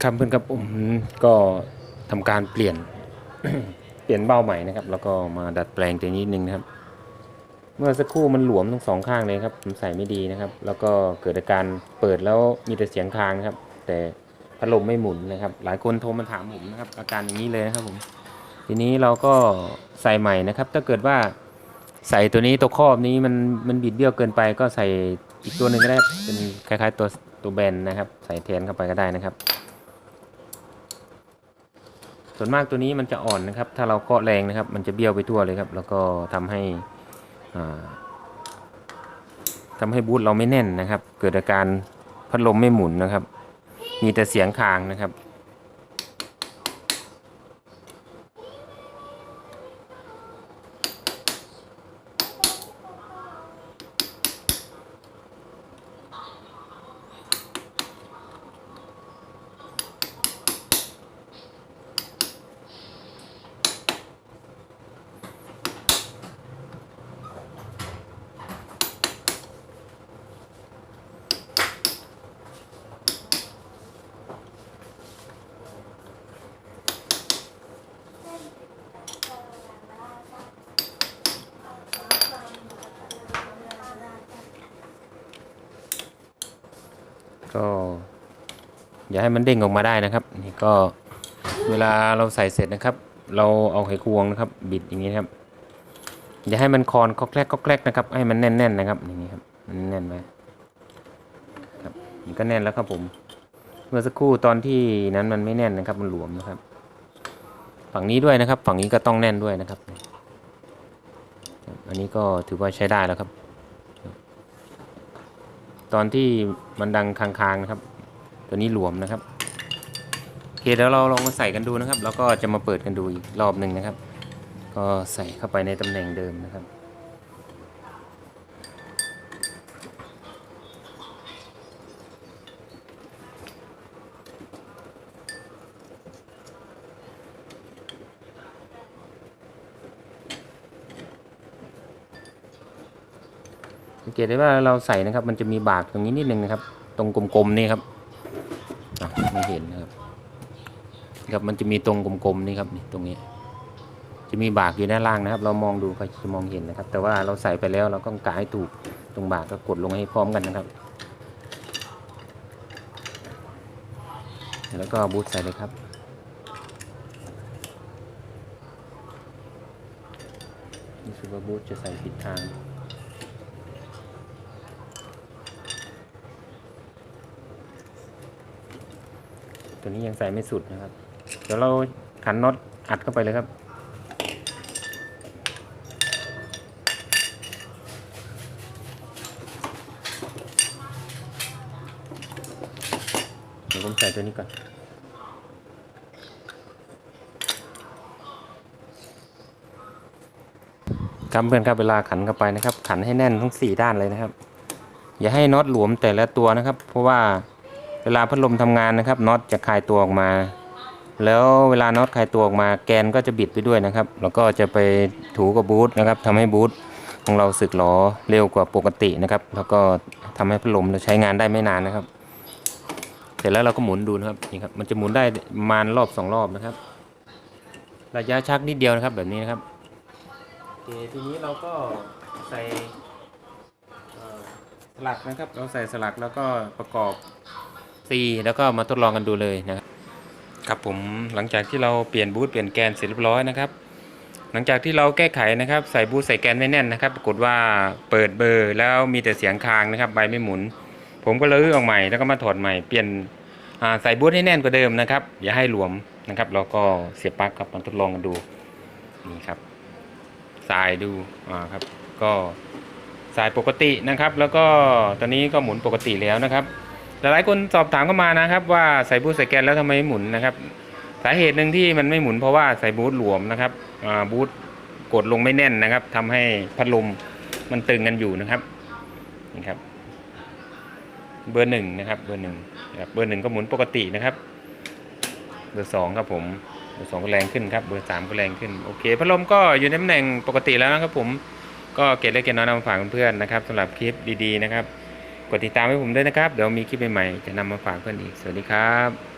ครับเพื่อนครับผมก็ทำการเปลี่ยน เปลี่ยนเบ้าใหม่นะครับ แล้วก็มาดัดแปลงตัวนี้นิดนึงนะครับ เมื่อสักครู่มันหลวมทั้งสองข้างเลยครับผมใส่ไม่ดีนะครับ แล้วก็เกิดอาการเปิดแล้วมีแต่เสียงคลางครับ แต่พัดลมไม่หมุนนะครับ หลายคนโทรมาถามผมนะครับ อาการอย่างนี้เลยนะครับผมทีนี้เราก็ใส่ใหม่นะครับ ถ้าเกิดว่าใส่ตัวนี้ตัวครอบนี้มันมันบิดเบี้ยวเกินไป ก็ใส่อีกตัวหนึ่งก็ได้เป็นคล้ายๆตัวตัวแบนนะครับ ใส่แทนเข้าไปก็ได้นะครับ ส่วนมากตัวนี้มันจะอ่อนนะครับ ถ้าเราเคาะแรงนะครับ มันจะเบี้ยวไปทั่วเลยครับ แล้วก็ทำให้ทำทำให้บูธเราไม่แน่นนะครับ เกิดอาการพัดลมไม่หมุนนะครับ มีแต่เสียงคางนะครับ ก็อย่าให้มันเด้งออกมาได้นะครับนี่ก็เวลาเราใส่เสร็จนะครับ เราเอาไขควงนะครับ บิดอย่างนี้ครับ อย่าให้มันคอนก็แกลกก็แกลกนะครับ ให้มันแน่นๆนะครับอย่างนี้ครับมันแน่นไหมครับนี่ก็แน่นแล้วครับผม เมื่อสักครู่ตอนที่นั้นมันไม่แน่นนะครับ มันหลวมนะครับ ฝั่งนี้ด้วยนะครับ ฝั่งนี้ก็ต้องแน่นด้วยนะครับ อันนี้ก็ถือว่าใช้ได้แล้วครับ ตอนที่มันดังคางๆนะครับ ตัวนี้หลวมนะครับโอเคเดี๋ยวเราลองมาใส่กันดูนะครับ แล้วก็จะมาเปิดกันดูอีกรอบหนึ่งนะครับ ก็ใส่เข้าไปในตำแหน่งเดิมนะครับ สังเกตได้ว่าเราใส่นะครับ มันจะมีบากตรงนี้นิดนึงนะครับ ตรงกลมๆนี่ครับไม่เห็นนะครับครับมันจะมีตรงกลมๆนี่ครับนี่ตรงนี้ จะมีบากอยู่ด้านล่างนะครับ เรามองดูก็จะมองเห็นนะครับ แต่ว่าเราใส่ไปแล้วเราต้องกะให้ถูกตรงบากก็กดลงให้พร้อมกันนะครับ แล้วก็บูทใส่เลยครับนี่คือว่าบูทจะใส่ผิดทาง ตัวนี้ยังใส่ไม่สุดนะครับ เดี๋ยวเราขันน็อตอัดเข้าไปเลยครับ เดี๋ยวผมใส่ตัวนี้ก่อนครับเพื่อนครับเวลาขันเข้าไปนะครับ ขันให้แน่นทั้งสี่ด้านเลยนะครับ อย่าให้น็อตหลวมแต่ละตัวนะครับ เพราะว่า เวลาพัดลมทำงานนะครับน็อตจะคลายตัวออกมา แล้วเวลาน็อตคลายตัวออกมาแกนก็จะบิดไปด้วยนะครับ แล้วก็จะไปถูกับบูทนะครับทำให้บูทของเราสึกหรอเร็วกว่าปกตินะครับ แล้วก็ทำให้พัดลมเราใช้งานได้ไม่นานนะครับ เสร็จแล้วเราก็หมุนดูนะครับนี่ครับมันจะหมุนได้ประมาณรอบสองรอบนะครับ ระยะชักนิดเดียวนะครับแบบนี้นะครับโอเคทีนี้เราก็ใส่สลักนะครับ เราใส่สลักแล้วก็ประกอบ ซีแล้วก็มาทดลองกันดูเลยนะครับครับผมหลังจากที่เราเปลี่ยนบูทเปลี่ยนแกนเสร็จเรียบร้อยนะครับ หลังจากที่เราแก้ไขนะครับใส่บูทใส่แกนไม่แน่นนะครับ ปรากฏว่าเปิดเบอร์แล้วมีแต่เสียงค้างนะครับใบไม่หมุน ผมก็เลยออกใหม่แล้วก็มาถอดใหม่เปลี่ยนใส่บูทให้แน่นกว่าเดิมนะครับอย่าให้หลวมนะครับแล้วก็เสียบปลั๊กครับมาทดลองกันดูนี่ครับสายดูอ่าครับก็สายปกตินะครับ แล้วก็ตอนนี้ก็หมุนปกติแล้วนะครับ หลายคนสอบถามเข้ามานะครับว่าใส่บูทใส่แกนแล้วทำไมไม่หมุนนะครับ สาเหตุหนึ่งที่มันไม่หมุนเพราะว่าใส่บูทหลวมนะครับบูทกดลงไม่แน่นนะครับทำให้พัดลมมันตึงกันอยู่นะครับนี่ครับ เบอร์หนึ่งนะครับ เบอร์หนึ่งเบอร์หนึ่งก็หมุนปกตินะครับ เบอร์สองครับผมเบอร์สองก็แรงขึ้นครับเบอร์สามก็แรงขึ้นโอเคพัดลมก็อยู่ในตำแหน่งปกติแล้วนะครับผมก็เก็บเล็กเก็บน้อยนำฝากเพื่อนๆนะครับสำหรับคลิปดีๆนะครับ กดติดตามให้ผมด้วยนะครับ เดี๋ยวมีคลิปใหม่ๆจะนำมาฝากเพื่อนอีก สวัสดีครับ